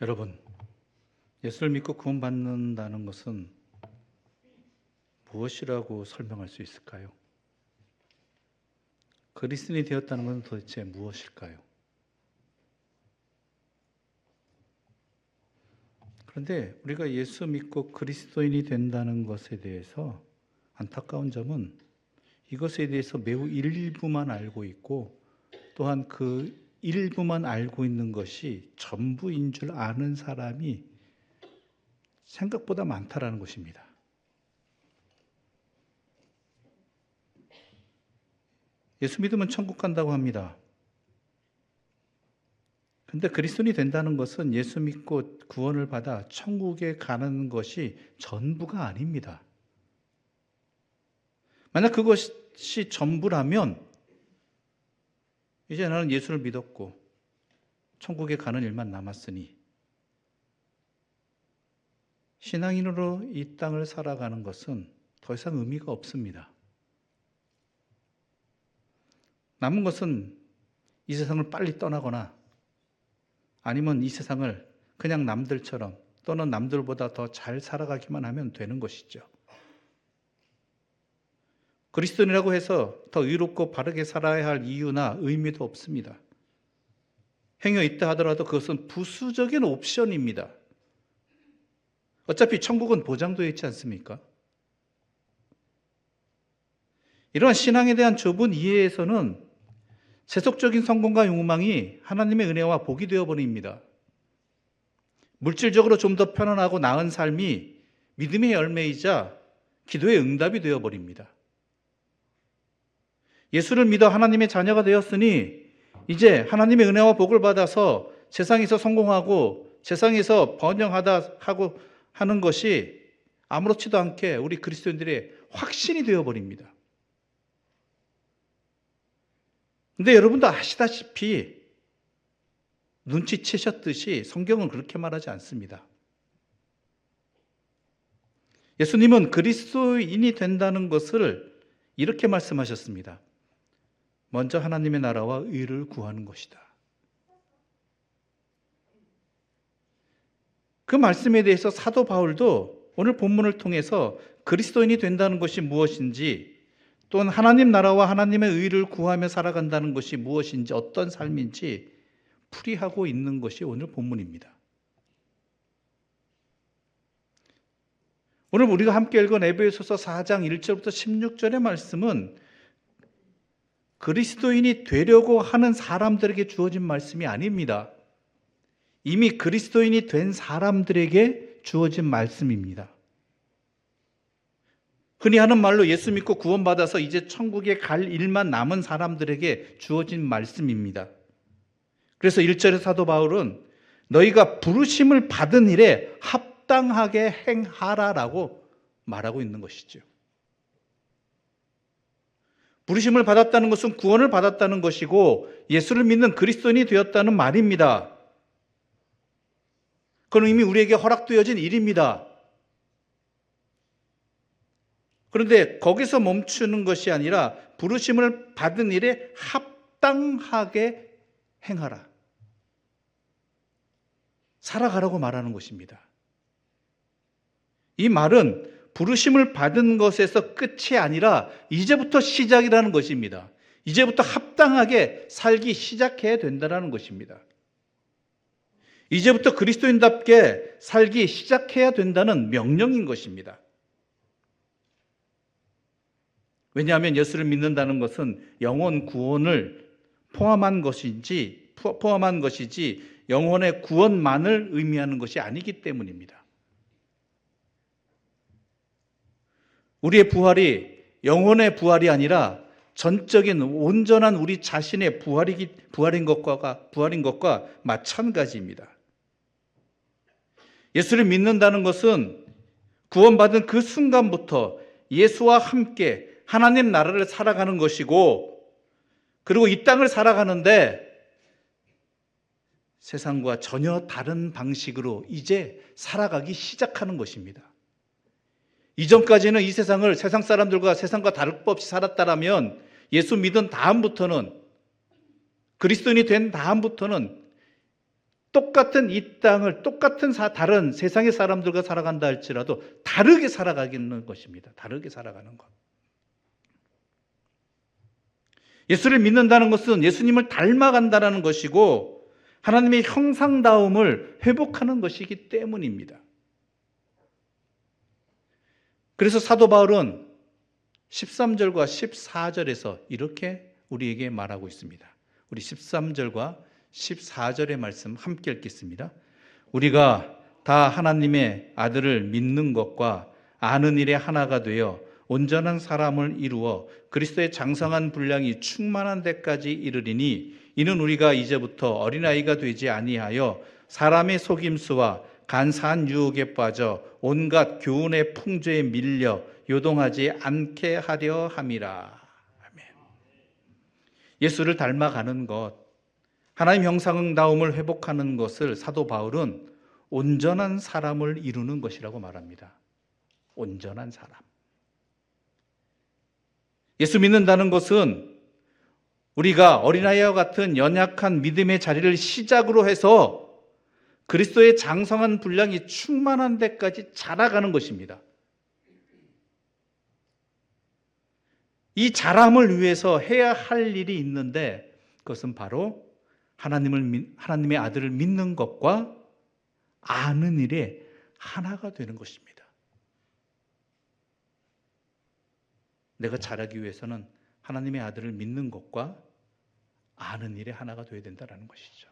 여러분, 예수를 믿고 구원받는다는 것은 무엇이라고 설명할 수 있을까요? 그리스도인이 되었다는 것은 도대체 무엇일까요? 그런데 우리가 예수 믿고 그리스도인이 된다는 것에 대해서 안타까운 점은 이것에 대해서 매우 일부만 알고 있고 또한 그 일부만 알고 있는 것이 전부인 줄 아는 사람이 생각보다 많다라는 것입니다. 예수 믿으면 천국 간다고 합니다. 근데 그리스도인이 된다는 것은 예수 믿고 구원을 받아 천국에 가는 것이 전부가 아닙니다. 만약 그것이 전부라면 이제 나는 예수를 믿었고 천국에 가는 일만 남았으니 신앙인으로 이 땅을 살아가는 것은 더 이상 의미가 없습니다. 남은 것은 이 세상을 빨리 떠나거나 아니면 이 세상을 그냥 남들처럼 또는 남들보다 더 잘 살아가기만 하면 되는 것이죠. 그리스도인이라고 해서 더 의롭고 바르게 살아야 할 이유나 의미도 없습니다. 행여 있다 하더라도 그것은 부수적인 옵션입니다. 어차피 천국은 보장되어 있지 않습니까? 이러한 신앙에 대한 좁은 이해에서는 세속적인 성공과 욕망이 하나님의 은혜와 복이 되어 버립니다. 물질적으로 좀 더 편안하고 나은 삶이 믿음의 열매이자 기도의 응답이 되어 버립니다. 예수를 믿어 하나님의 자녀가 되었으니 이제 하나님의 은혜와 복을 받아서 세상에서 성공하고 세상에서 번영하다 하고 하는 것이 아무렇지도 않게 우리 그리스도인들의 확신이 되어 버립니다. 근데 여러분도 아시다시피 눈치채셨듯이 성경은 그렇게 말하지 않습니다. 예수님은 그리스도인이 된다는 것을 이렇게 말씀하셨습니다. 먼저 하나님의 나라와 의를 구하는 것이다. 그 말씀에 대해서 사도 바울도 오늘 본문을 통해서 그리스도인이 된다는 것이 무엇인지 또는 하나님 나라와 하나님의 의를 구하며 살아간다는 것이 무엇인지 어떤 삶인지 풀이하고 있는 것이 오늘 본문입니다. 오늘 우리가 함께 읽은 에베소서 4장 1절부터 16절의 말씀은 그리스도인이 되려고 하는 사람들에게 주어진 말씀이 아닙니다. 이미 그리스도인이 된 사람들에게 주어진 말씀입니다. 흔히 하는 말로 예수 믿고 구원받아서 이제 천국에 갈 일만 남은 사람들에게 주어진 말씀입니다. 그래서 1절의 사도 바울은 너희가 부르심을 받은 일에 합당하게 행하라라고 말하고 있는 것이죠. 부르심을 받았다는 것은 구원을 받았다는 것이고 예수를 믿는 그리스도인이 되었다는 말입니다. 그건 이미 우리에게 허락되어진 일입니다. 그런데 거기서 멈추는 것이 아니라 부르심을 받은 일에 합당하게 행하라. 살아가라고 말하는 것입니다. 이 말은 부르심을 받은 것에서 끝이 아니라 이제부터 시작이라는 것입니다. 이제부터 합당하게 살기 시작해야 된다는 것입니다. 이제부터 그리스도인답게 살기 시작해야 된다는 명령인 것입니다. 왜냐하면 예수를 믿는다는 것은 영혼 구원을 포함한 것인지 포함한 것이지 영혼의 구원만을 의미하는 것이 아니기 때문입니다. 우리의 부활이 영혼의 부활이 아니라 전적인 온전한 우리 자신의 부활이기 부활인 것과 부활인 것과 마찬가지입니다. 예수를 믿는다는 것은 구원받은 그 순간부터 예수와 함께 하나님 나라를 살아가는 것이고 그리고 이 땅을 살아가는데 세상과 전혀 다른 방식으로 이제 살아가기 시작하는 것입니다. 이전까지는 이 세상을 세상 사람들과 세상과 다를 것 없이 살았다라면 예수 믿은 다음부터는 그리스도인이 된 다음부터는 똑같은 이 땅을 똑같은 사, 다른 세상의 사람들과 살아간다 할지라도 다르게 살아가는 것입니다. 다르게 살아가는 것. 예수를 믿는다는 것은 예수님을 닮아간다는 것이고 하나님의 형상다움을 회복하는 것이기 때문입니다. 그래서 사도 바울은 13절과 14절에서 이렇게 우리에게 말하고 있습니다. 우리 13절과 14절의 말씀 함께 읽겠습니다. 우리가 다 하나님의 아들을 믿는 것과 아는 일에 하나가 되어 온전한 사람을 이루어 그리스도의 장성한 분량이 충만한 데까지 이르리니 이는 우리가 이제부터 어린아이가 되지 아니하여 사람의 속임수와 간사한 유혹에 빠져 온갖 교훈의 풍조에 밀려 요동하지 않게 하려 함이라. 아멘. 예수를 닮아가는 것, 하나님 형상다움을 회복하는 것을 사도 바울은 온전한 사람을 이루는 것이라고 말합니다. 온전한 사람. 예수 믿는다는 것은 우리가 어린아이와 같은 연약한 믿음의 자리를 시작으로 해서 그리스도의 장성한 분량이 충만한 데까지 자라가는 것입니다. 이 자람을 위해서 해야 할 일이 있는데 그것은 바로 하나님을 하나님의 아들을 믿는 것과 아는 일에 하나가 되는 것입니다. 내가 자라기 위해서는 하나님의 아들을 믿는 것과 아는 일에 하나가 되어야 된다는 것이죠.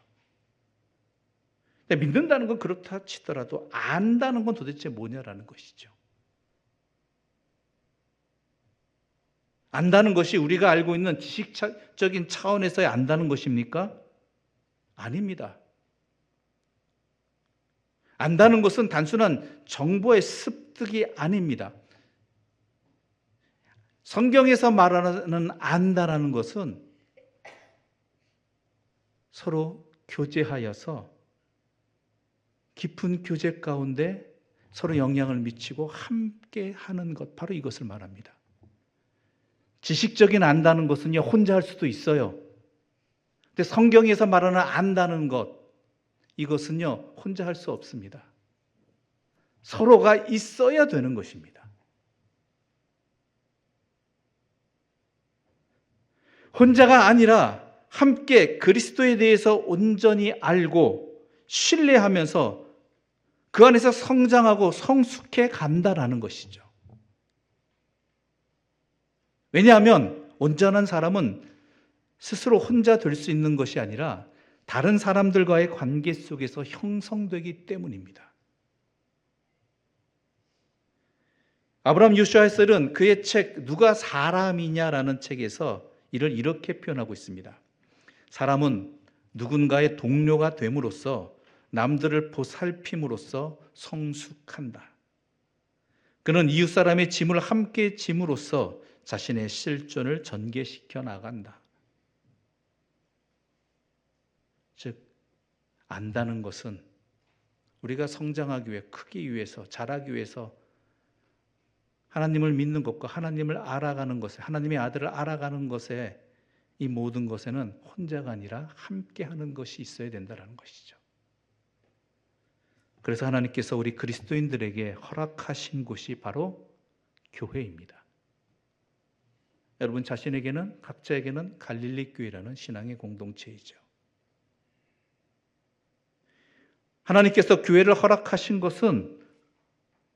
믿는다는 건 그렇다 치더라도 안다는 건 도대체 뭐냐라는 것이죠. 안다는 것이 우리가 알고 있는 지식적인 차원에서의 안다는 것입니까? 아닙니다. 안다는 것은 단순한 정보의 습득이 아닙니다. 성경에서 말하는 안다라는 것은 서로 교제하여서 깊은 교제 가운데 서로 영향을 미치고 함께 하는 것, 바로 이것을 말합니다. 지식적인 안다는 것은요, 혼자 할 수도 있어요. 근데 성경에서 말하는 안다는 것, 이것은요, 혼자 할 수 없습니다. 서로가 있어야 되는 것입니다. 혼자가 아니라 함께 그리스도에 대해서 온전히 알고 신뢰하면서 그 안에서 성장하고 성숙해 간다라는 것이죠. 왜냐하면 온전한 사람은 스스로 혼자 될 수 있는 것이 아니라 다른 사람들과의 관계 속에서 형성되기 때문입니다. 아브라함 유슈아셀은 그의 책 누가 사람이냐라는 책에서 이를 이렇게 표현하고 있습니다. 사람은 누군가의 동료가 됨으로써 남들을 보살핌으로써 성숙한다. 그는 이웃 사람의 짐을 함께 짐으로써 자신의 실존을 전개시켜 나간다. 즉, 안다는 것은 우리가 성장하기 위해, 크기 위해서, 자라기 위해서 하나님을 믿는 것과 하나님을 알아가는 것에, 하나님의 아들을 알아가는 것에 이 모든 것에는 혼자가 아니라 함께 하는 것이 있어야 된다는 것이죠. 그래서 하나님께서 우리 그리스도인들에게 허락하신 곳이 바로 교회입니다. 여러분 자신에게는 각자에게는 갈릴리 교회라는 신앙의 공동체이죠. 하나님께서 교회를 허락하신 것은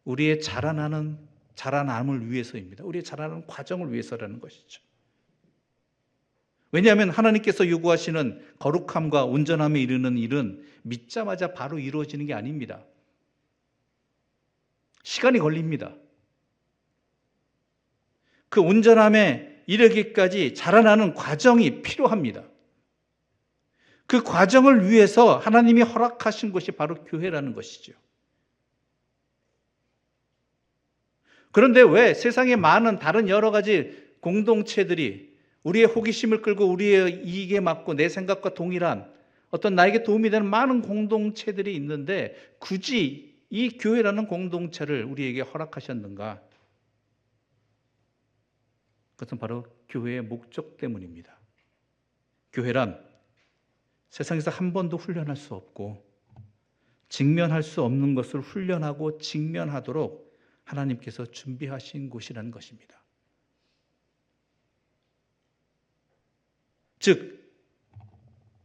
우리의 자라나는 자라남을 위해서입니다. 우리의 자라는 과정을 위해서라는 것이죠. 왜냐하면 하나님께서 요구하시는 거룩함과 온전함에 이르는 일은 믿자마자 바로 이루어지는 게 아닙니다. 시간이 걸립니다. 그 온전함에 이르기까지 자라나는 과정이 필요합니다. 그 과정을 위해서 하나님이 허락하신 것이 바로 교회라는 것이죠. 그런데 왜 세상에 많은 다른 여러 가지 공동체들이 우리의 호기심을 끌고 우리의 이익에 맞고 내 생각과 동일한 어떤 나에게 도움이 되는 많은 공동체들이 있는데 굳이 이 교회라는 공동체를 우리에게 허락하셨는가? 그것은 바로 교회의 목적 때문입니다. 교회란 세상에서 한 번도 훈련할 수 없고 직면할 수 없는 것을 훈련하고 직면하도록 하나님께서 준비하신 곳이라는 것입니다. 즉,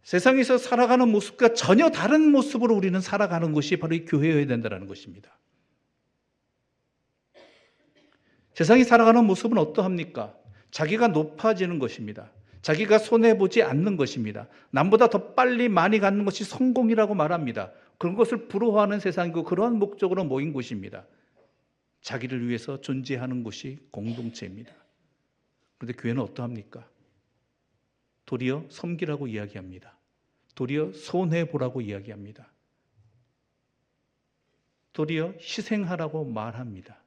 세상에서 살아가는 모습과 전혀 다른 모습으로 우리는 살아가는 것이 바로 이 교회여야 된다는 것입니다. 세상이 살아가는 모습은 어떠합니까? 자기가 높아지는 것입니다. 자기가 손해보지 않는 것입니다. 남보다 더 빨리 많이 갖는 것이 성공이라고 말합니다. 그런 것을 부러워하는 세상이고 그러한 목적으로 모인 곳입니다. 자기를 위해서 존재하는 곳이 공동체입니다. 그런데 교회는 어떠합니까? 도리어 섬기라고 이야기합니다. 도리어 손해보라고 이야기합니다. 도리어 희생하라고 말합니다.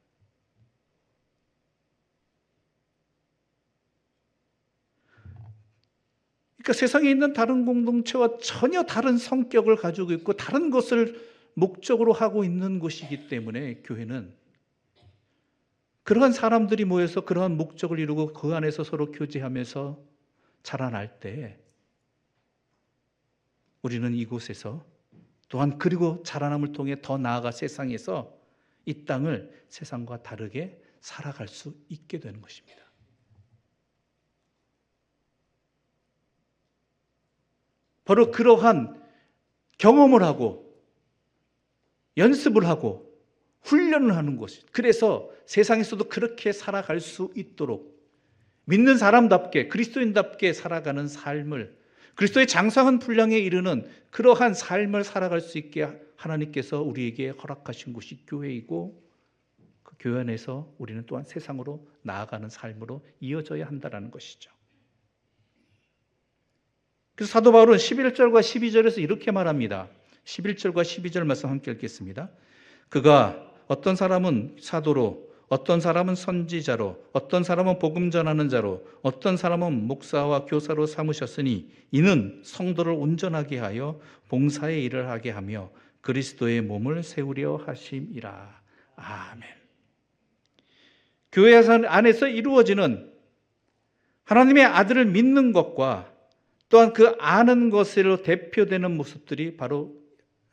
그러니까 세상에 있는 다른 공동체와 전혀 다른 성격을 가지고 있고 다른 것을 목적으로 하고 있는 곳이기 때문에 교회는 그러한 사람들이 모여서 그러한 목적을 이루고 그 안에서 서로 교제하면서 자라날 때 우리는 이곳에서 또한 그리고 자라남을 통해 더 나아가 세상에서 이 땅을 세상과 다르게 살아갈 수 있게 되는 것입니다. 바로 그러한 경험을 하고 연습을 하고 훈련을 하는 것이 그래서 세상에서도 그렇게 살아갈 수 있도록 믿는 사람답게 그리스도인답게 살아가는 삶을 그리스도의 장성한 분량에 이르는 그러한 삶을 살아갈 수 있게 하나님께서 우리에게 허락하신 곳이 교회이고 그 교회 안에서 우리는 또한 세상으로 나아가는 삶으로 이어져야 한다는 것이죠. 그래서 사도 바울은 11절과 12절에서 이렇게 말합니다. 11절과 12절 말씀 함께 읽겠습니다. 그가 어떤 사람은 사도로 어떤 사람은 선지자로 어떤 사람은 복음 전하는 자로 어떤 사람은 목사와 교사로 삼으셨으니 이는 성도를 온전하게 하여 봉사의 일을 하게 하며 그리스도의 몸을 세우려 하심이라. 아멘. 교회 안에서 이루어지는 하나님의 아들을 믿는 것과 또한 그 아는 것으로 대표되는 모습들이 바로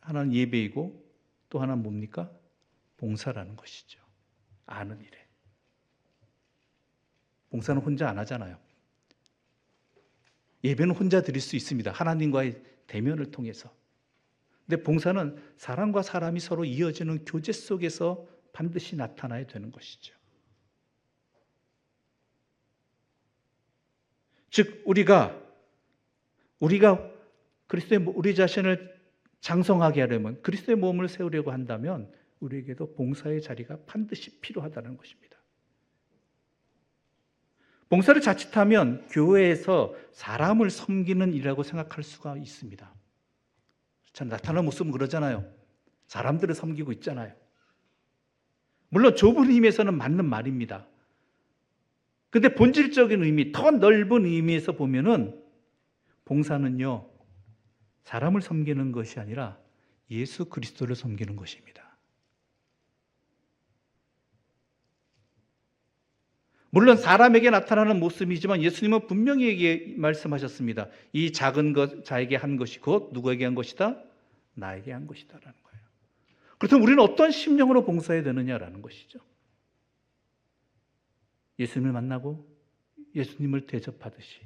하나는 예배이고 또 하나는 뭡니까? 봉사라는 것이죠. 아는 일에. 봉사는 혼자 안 하잖아요. 예배는 혼자 드릴 수 있습니다. 하나님과의 대면을 통해서. 근데 봉사는 사람과 사람이 서로 이어지는 교제 속에서 반드시 나타나야 되는 것이죠. 즉, 우리가 우리가 그리스도의 우리 자신을 장성하게 하려면 그리스도의 몸을 세우려고 한다면 우리에게도 봉사의 자리가 반드시 필요하다는 것입니다. 봉사를 자칫하면 교회에서 사람을 섬기는 일이라고 생각할 수가 있습니다. 참 나타나는 모습은 그러잖아요. 사람들을 섬기고 있잖아요. 물론 좁은 의미에서는 맞는 말입니다. 근데 본질적인 의미, 더 넓은 의미에서 보면은 봉사는요, 사람을 섬기는 것이 아니라 예수 그리스도를 섬기는 것입니다. 물론 사람에게 나타나는 모습이지만 예수님은 분명히 말씀하셨습니다. 이 작은 것 자에게 한 것이 곧 누구에게 한 것이다? 나에게 한 것이다라는 거예요. 그렇다면 우리는 어떤 심령으로 봉사해야 되느냐라는 것이죠. 예수님을 만나고 예수님을 대접하듯이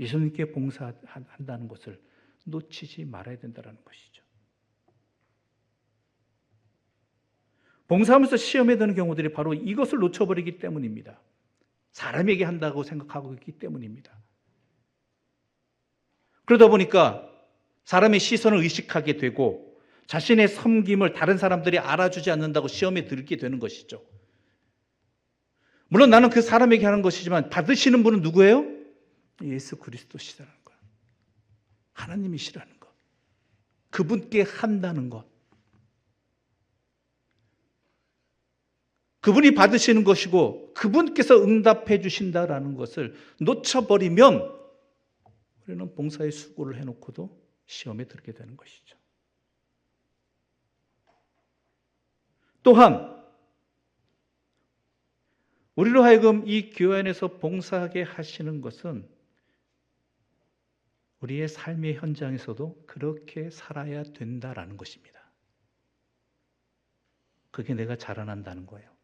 예수님께 봉사한다는 것을 놓치지 말아야 된다는 것이죠. 봉사하면서 시험에 드는 경우들이 바로 이것을 놓쳐버리기 때문입니다. 사람에게 한다고 생각하고 있기 때문입니다. 그러다 보니까 사람의 시선을 의식하게 되고 자신의 섬김을 다른 사람들이 알아주지 않는다고 시험에 들게 되는 것이죠. 물론 나는 그 사람에게 하는 것이지만 받으시는 분은 누구예요? 예수 그리스도시라는 것. 하나님이시라는 것. 그분께 한다는 것. 그분이 받으시는 것이고 그분께서 응답해 주신다라는 것을 놓쳐버리면 우리는 봉사의 수고를 해놓고도 시험에 들게 되는 것이죠. 또한 우리로 하여금 이 교회 안에서 봉사하게 하시는 것은 우리의 삶의 현장에서도 그렇게 살아야 된다라는 것입니다. 그게 내가 자라난다는 거예요.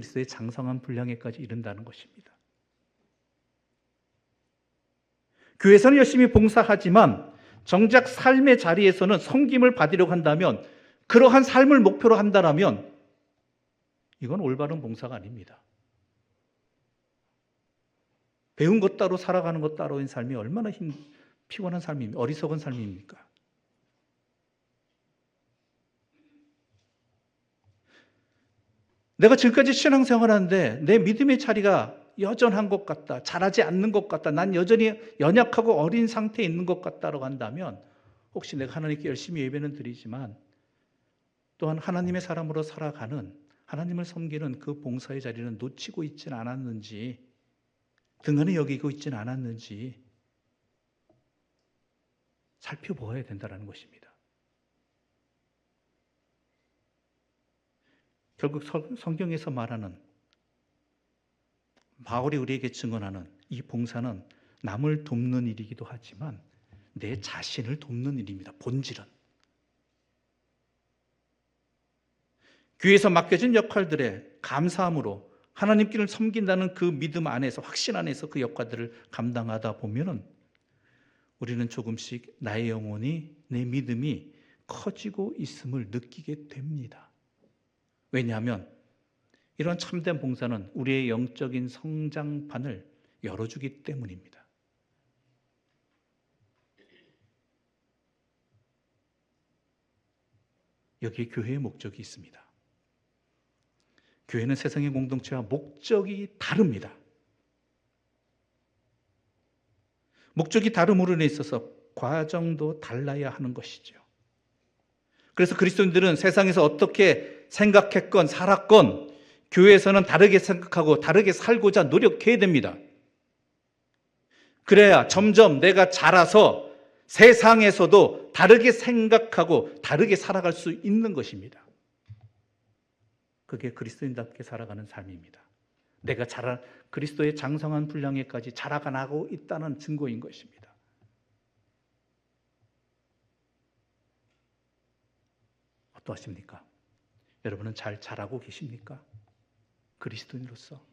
그리스도의 장성한 분량에까지 이른다는 것입니다. 교회에서는 열심히 봉사하지만 정작 삶의 자리에서는 섬김을 받으려고 한다면 그러한 삶을 목표로 한다면 이건 올바른 봉사가 아닙니다. 배운 것 따로 살아가는 것 따로인 삶이 얼마나 힘, 피곤한 삶입니까? 어리석은 삶입니까? 내가 지금까지 신앙생활 하는데 내 믿음의 자리가 여전한 것 같다. 잘하지 않는 것 같다. 난 여전히 연약하고 어린 상태에 있는 것 같다라고 한다면 혹시 내가 하나님께 열심히 예배는 드리지만 또한 하나님의 사람으로 살아가는 하나님을 섬기는 그 봉사의 자리는 놓치고 있지는 않았는지 등한히 여기고 있지는 않았는지 살펴보아야 된다는 것입니다. 결국 성경에서 말하는 바울이 우리에게 증언하는 이 봉사는 남을 돕는 일이기도 하지만 내 자신을 돕는 일입니다. 본질은. 교회에서 맡겨진 역할들에 감사함으로 하나님께를 섬긴다는 그 믿음 안에서 확신 안에서 그 역할들을 감당하다 보면은 우리는 조금씩 나의 영혼이 내 믿음이 커지고 있음을 느끼게 됩니다. 왜냐하면 이런 참된 봉사는 우리의 영적인 성장판을 열어주기 때문입니다. 여기에 교회의 목적이 있습니다. 교회는 세상의 공동체와 목적이 다릅니다. 목적이 다름으로 있어서 과정도 달라야 하는 것이죠. 그래서 그리스도인들은 세상에서 어떻게 생각했건 살았건 교회에서는 다르게 생각하고 다르게 살고자 노력해야 됩니다. 그래야 점점 내가 자라서 세상에서도 다르게 생각하고 다르게 살아갈 수 있는 것입니다. 그게 그리스도인답게 살아가는 삶입니다. 내가 자라 그리스도의 장성한 분량에까지 자라가고 있다는 증거인 것입니다. 어떠하십니까? 여러분은 잘 자라고 계십니까? 그리스도인으로서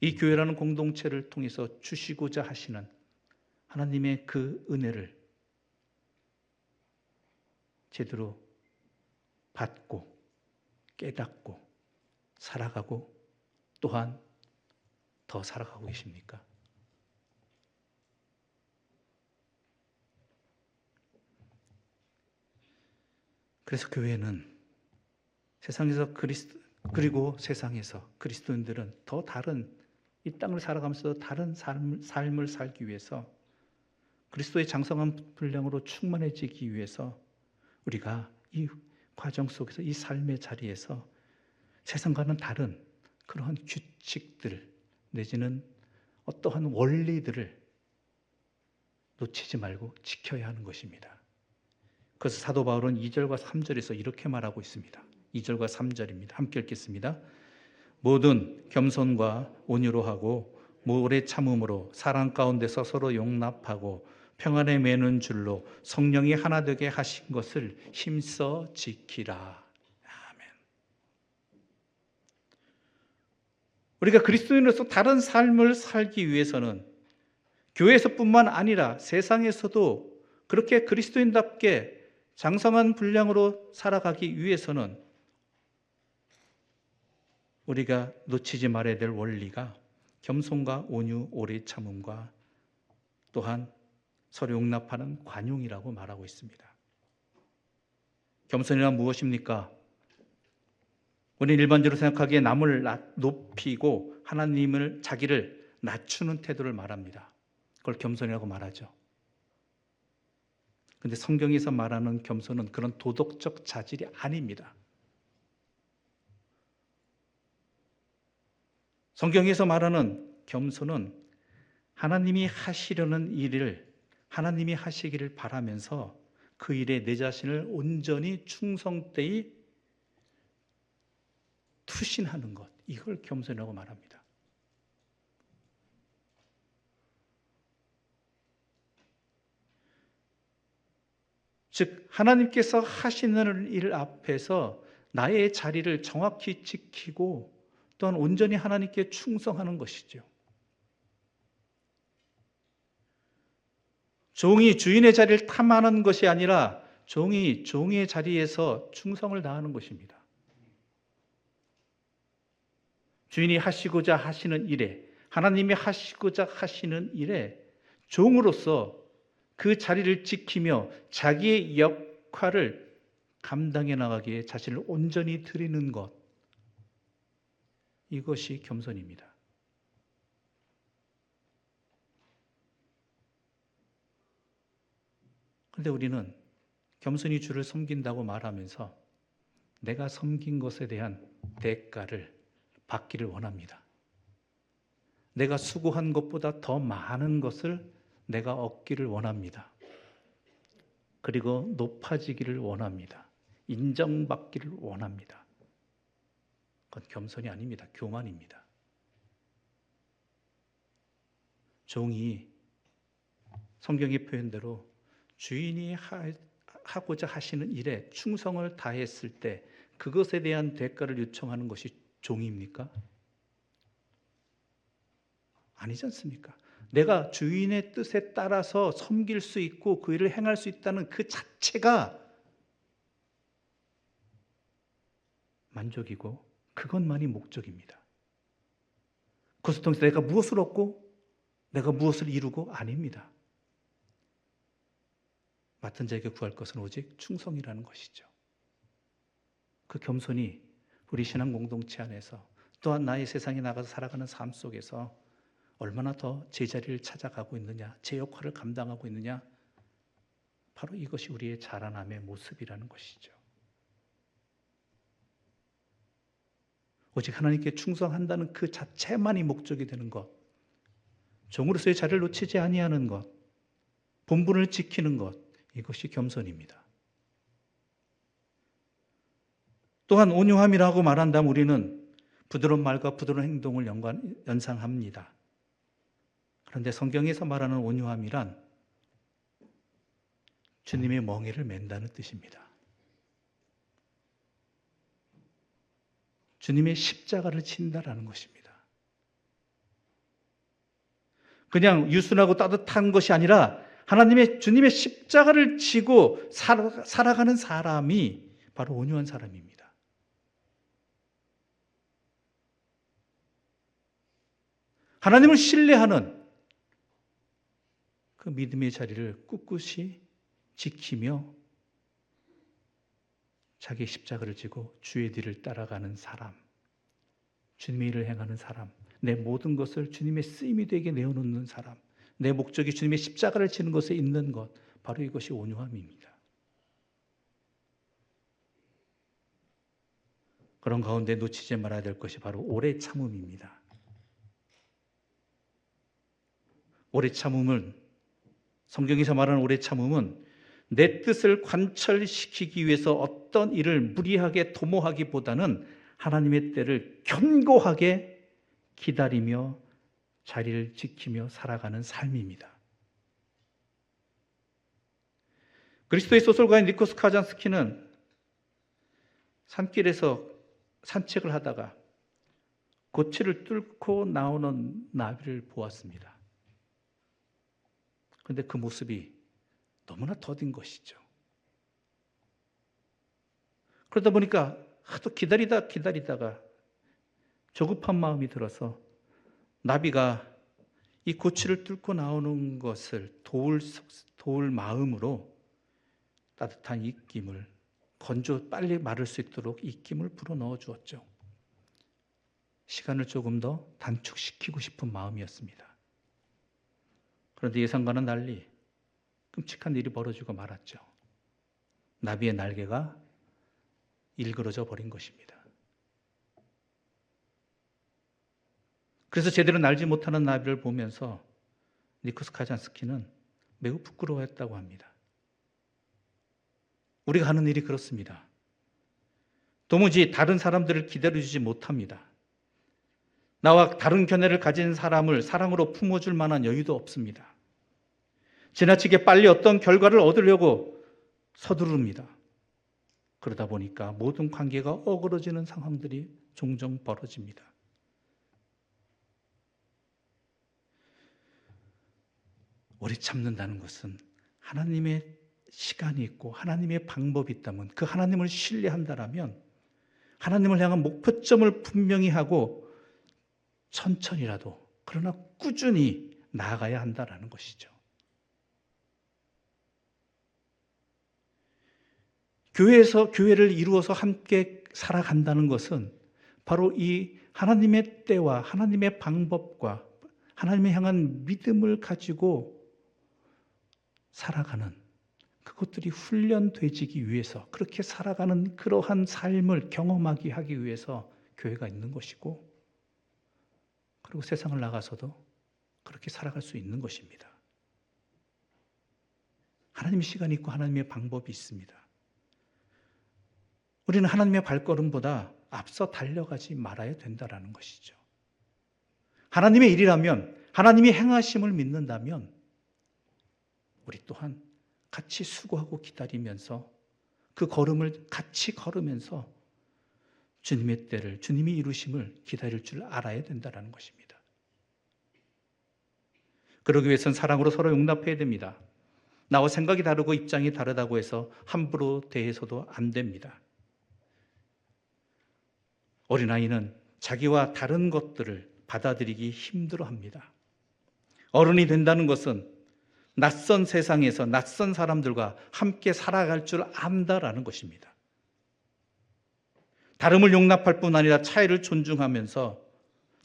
이 교회라는 공동체를 통해서 주시고자 하시는 하나님의 그 은혜를 제대로 받고 깨닫고 살아가고 또한 더 살아가고 계십니까? 그래서 교회는 세상에서 그리스도 그리고 세상에서 그리스도인들은 더 다른 이 땅을 살아가면서 다른 삶, 삶을 살기 위해서 그리스도의 장성한 분량으로 충만해지기 위해서 우리가 이 과정 속에서 이 삶의 자리에서 세상과는 다른 그러한 규칙들 내지는 어떠한 원리들을 놓치지 말고 지켜야 하는 것입니다. 그래서 사도 바울은 2절과 3절에서 이렇게 말하고 있습니다. 2절과 3절입니다. 함께 읽겠습니다. 모든 겸손과 온유로 하고 오래 참음으로 사랑 가운데서 서로 용납하고 평안에 매는 줄로 성령이 하나 되게 하신 것을 힘써 지키라. 아멘. 우리가 그리스도인으로서 다른 삶을 살기 위해서는 교회에서뿐만 아니라 세상에서도 그렇게 그리스도인답게 장성한 분량으로 살아가기 위해서는 우리가 놓치지 말아야 될 원리가 겸손과 온유, 오래 참음과 또한 서로 용납하는 관용이라고 말하고 있습니다. 겸손이란 무엇입니까? 우리는 일반적으로 생각하기에 남을 높이고 하나님을 자기를 낮추는 태도를 말합니다. 그걸 겸손이라고 말하죠. 근데 성경에서 말하는 겸손은 그런 도덕적 자질이 아닙니다. 성경에서 말하는 겸손은 하나님이 하시려는 일을 하나님이 하시기를 바라면서 그 일에 내 자신을 온전히 충성되이 투신하는 것. 이걸 겸손이라고 말합니다. 즉 하나님께서 하시는 일 앞에서 나의 자리를 정확히 지키고 또한 온전히 하나님께 충성하는 것이죠. 종이 주인의 자리를 탐하는 것이 아니라 종이 종의 자리에서 충성을 다하는 것입니다. 주인이 하시고자 하시는 일에 하나님이 하시고자 하시는 일에 종으로서 그 자리를 지키며 자기의 역할을 감당해 나가기에 자신을 온전히 드리는 것 이것이 겸손입니다. 그런데 우리는 겸손히 주를 섬긴다고 말하면서 내가 섬긴 것에 대한 대가를 받기를 원합니다. 내가 수고한 것보다 더 많은 것을 내가 얻기를 원합니다. 그리고 높아지기를 원합니다. 인정받기를 원합니다. 그건 겸손이 아닙니다. 교만입니다. 종이 성경의 표현대로 주인이 하, 고자 하시는 일에 충성을 다했을 때 그것에 대한 대가를 요청하는 것이 종입니까? 아니지 않습니까? 내가 주인의 뜻에 따라서 섬길 수 있고 그 일을 행할 수 있다는 그 자체가 만족이고 그것만이 목적입니다. 그것을 통해서 내가 무엇을 얻고 내가 무엇을 이루고 아닙니다. 맡은 자에게 구할 것은 오직 충성이라는 것이죠. 그 겸손이 우리 신앙 공동체 안에서 또한 나의 세상에 나가서 살아가는 삶 속에서 얼마나 더 제자리를 찾아가고 있느냐, 제 역할을 감당하고 있느냐, 바로 이것이 우리의 자라남의 모습이라는 것이죠. 오직 하나님께 충성한다는 그 자체만이 목적이 되는 것, 종으로서의 자리를 놓치지 아니하는 것, 본분을 지키는 것, 이것이 겸손입니다. 또한 온유함이라고 말한다면 우리는 부드러운 말과 부드러운 행동을 연관, 연상합니다. 그런데 성경에서 말하는 온유함이란 주님의 멍에를 맨다는 뜻입니다. 주님의 십자가를 친다라는 것입니다. 그냥 유순하고 따뜻한 것이 아니라 하나님의 주님의 십자가를 지고 살아, 살아가는 사람이 바로 온유한 사람입니다. 하나님을 신뢰하는 그 믿음의 자리를 꿋꿋이 지키며 자기 십자가를 지고 주의 뒤를 따라가는 사람, 주님의 일을 행하는 사람, 내 모든 것을 주님의 쓰임이 되게 내어놓는 사람, 내 목적이 주님의 십자가를 지는 것에 있는 것, 바로 이것이 온유함입니다. 그런 가운데 놓치지 말아야 될 것이 바로 오래 참음입니다. 오래 참음은 성경에서 말하는 오래 참음은 내 뜻을 관철시키기 위해서 어떤 일을 무리하게 도모하기보다는 하나님의 때를 견고하게 기다리며 자리를 지키며 살아가는 삶입니다. 그리스도의 소설가인 니코스 카잔스키는 산길에서 산책을 하다가 고치를 뚫고 나오는 나비를 보았습니다. 그런데 그 모습이 너무나 더딘 것이죠. 그러다 보니까 하도 기다리다 기다리다가 조급한 마음이 들어서 나비가 이 고치를 뚫고 나오는 것을 도울, 도울 마음으로 따뜻한 입김을 건조 빨리 마를 수 있도록 입김을 불어 넣어 주었죠. 시간을 조금 더 단축시키고 싶은 마음이었습니다. 그런데 예상과는 달리 끔찍한 일이 벌어지고 말았죠. 나비의 날개가 일그러져 버린 것입니다. 그래서 제대로 날지 못하는 나비를 보면서 니코스 카잔스키는 매우 부끄러워했다고 합니다. 우리가 하는 일이 그렇습니다. 도무지 다른 사람들을 기다려주지 못합니다. 나와 다른 견해를 가진 사람을 사랑으로 품어줄 만한 여유도 없습니다. 지나치게 빨리 어떤 결과를 얻으려고 서두릅니다. 그러다 보니까 모든 관계가 어그러지는 상황들이 종종 벌어집니다. 오래 참는다는 것은 하나님의 시간이 있고 하나님의 방법이 있다면 그 하나님을 신뢰한다라면 하나님을 향한 목표점을 분명히 하고 천천히라도 그러나 꾸준히 나아가야 한다라는 것이죠. 교회에서 교회를 이루어서 함께 살아간다는 것은 바로 이 하나님의 때와 하나님의 방법과 하나님을 향한 믿음을 가지고 살아가는 그것들이 훈련되지기 위해서 그렇게 살아가는 그러한 삶을 경험하게 하기 위해서 교회가 있는 것이고 그리고 세상을 나가서도 그렇게 살아갈 수 있는 것입니다. 하나님의 시간이 있고 하나님의 방법이 있습니다. 우리는 하나님의 발걸음보다 앞서 달려가지 말아야 된다라는 것이죠. 하나님의 일이라면 하나님이 행하심을 믿는다면 우리 또한 같이 수고하고 기다리면서 그 걸음을 같이 걸으면서 주님의 때를 주님이 이루심을 기다릴 줄 알아야 된다는 것입니다. 그러기 위해서는 사랑으로 서로 용납해야 됩니다. 나와 생각이 다르고 입장이 다르다고 해서 함부로 대해서도 안 됩니다. 어린아이는 자기와 다른 것들을 받아들이기 힘들어 합니다. 어른이 된다는 것은 낯선 세상에서 낯선 사람들과 함께 살아갈 줄 안다라는 것입니다. 다름을 용납할 뿐 아니라 차이를 존중하면서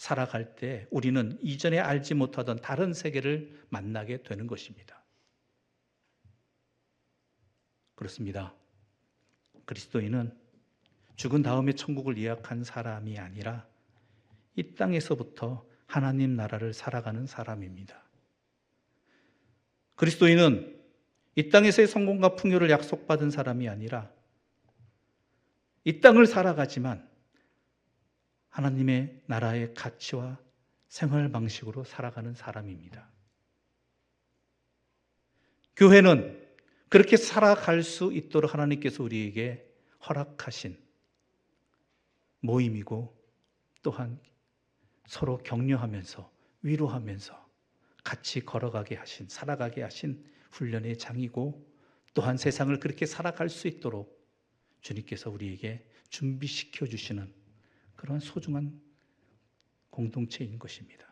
살아갈 때 우리는 이전에 알지 못하던 다른 세계를 만나게 되는 것입니다. 그렇습니다. 그리스도인은 죽은 다음에 천국을 예약한 사람이 아니라 이 땅에서부터 하나님 나라를 살아가는 사람입니다. 그리스도인은 이 땅에서의 성공과 풍요를 약속받은 사람이 아니라 이 땅을 살아가지만 하나님의 나라의 가치와 생활 방식으로 살아가는 사람입니다. 교회는 그렇게 살아갈 수 있도록 하나님께서 우리에게 허락하신 모임이고 또한 서로 격려하면서 위로하면서 같이 걸어가게 하신, 살아가게 하신 훈련의 장이고 또한 세상을 그렇게 살아갈 수 있도록 주님께서 우리에게 준비시켜 주시는 그런 소중한 공동체인 것입니다.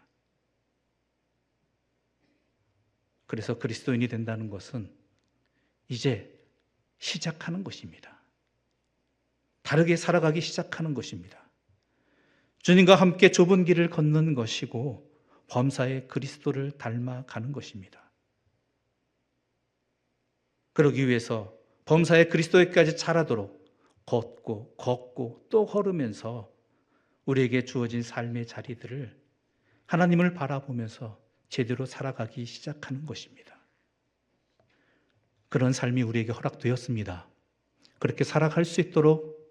그래서 그리스도인이 된다는 것은 이제 시작하는 것입니다. 다르게 살아가기 시작하는 것입니다. 주님과 함께 좁은 길을 걷는 것이고 범사의 그리스도를 닮아가는 것입니다. 그러기 위해서 범사의 그리스도에까지 자라도록 걷고 걷고 또 걸으면서 우리에게 주어진 삶의 자리들을 하나님을 바라보면서 제대로 살아가기 시작하는 것입니다. 그런 삶이 우리에게 허락되었습니다. 그렇게 살아갈 수 있도록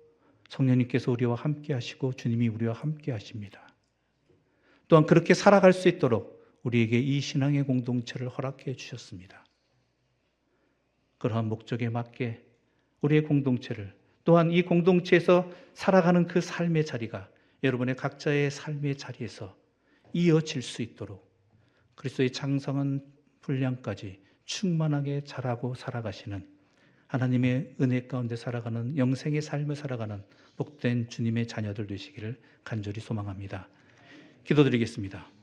성령님께서 우리와 함께 하시고 주님이 우리와 함께 하십니다. 또한 그렇게 살아갈 수 있도록 우리에게 이 신앙의 공동체를 허락해 주셨습니다. 그러한 목적에 맞게 우리의 공동체를 또한 이 공동체에서 살아가는 그 삶의 자리가 여러분의 각자의 삶의 자리에서 이어질 수 있도록 그리스도의 장성한 분량까지 충만하게 자라고 살아가시는 하나님의 은혜 가운데 살아가는 영생의 삶을 살아가는 복된 주님의 자녀들 되시기를 간절히 소망합니다. 기도드리겠습니다.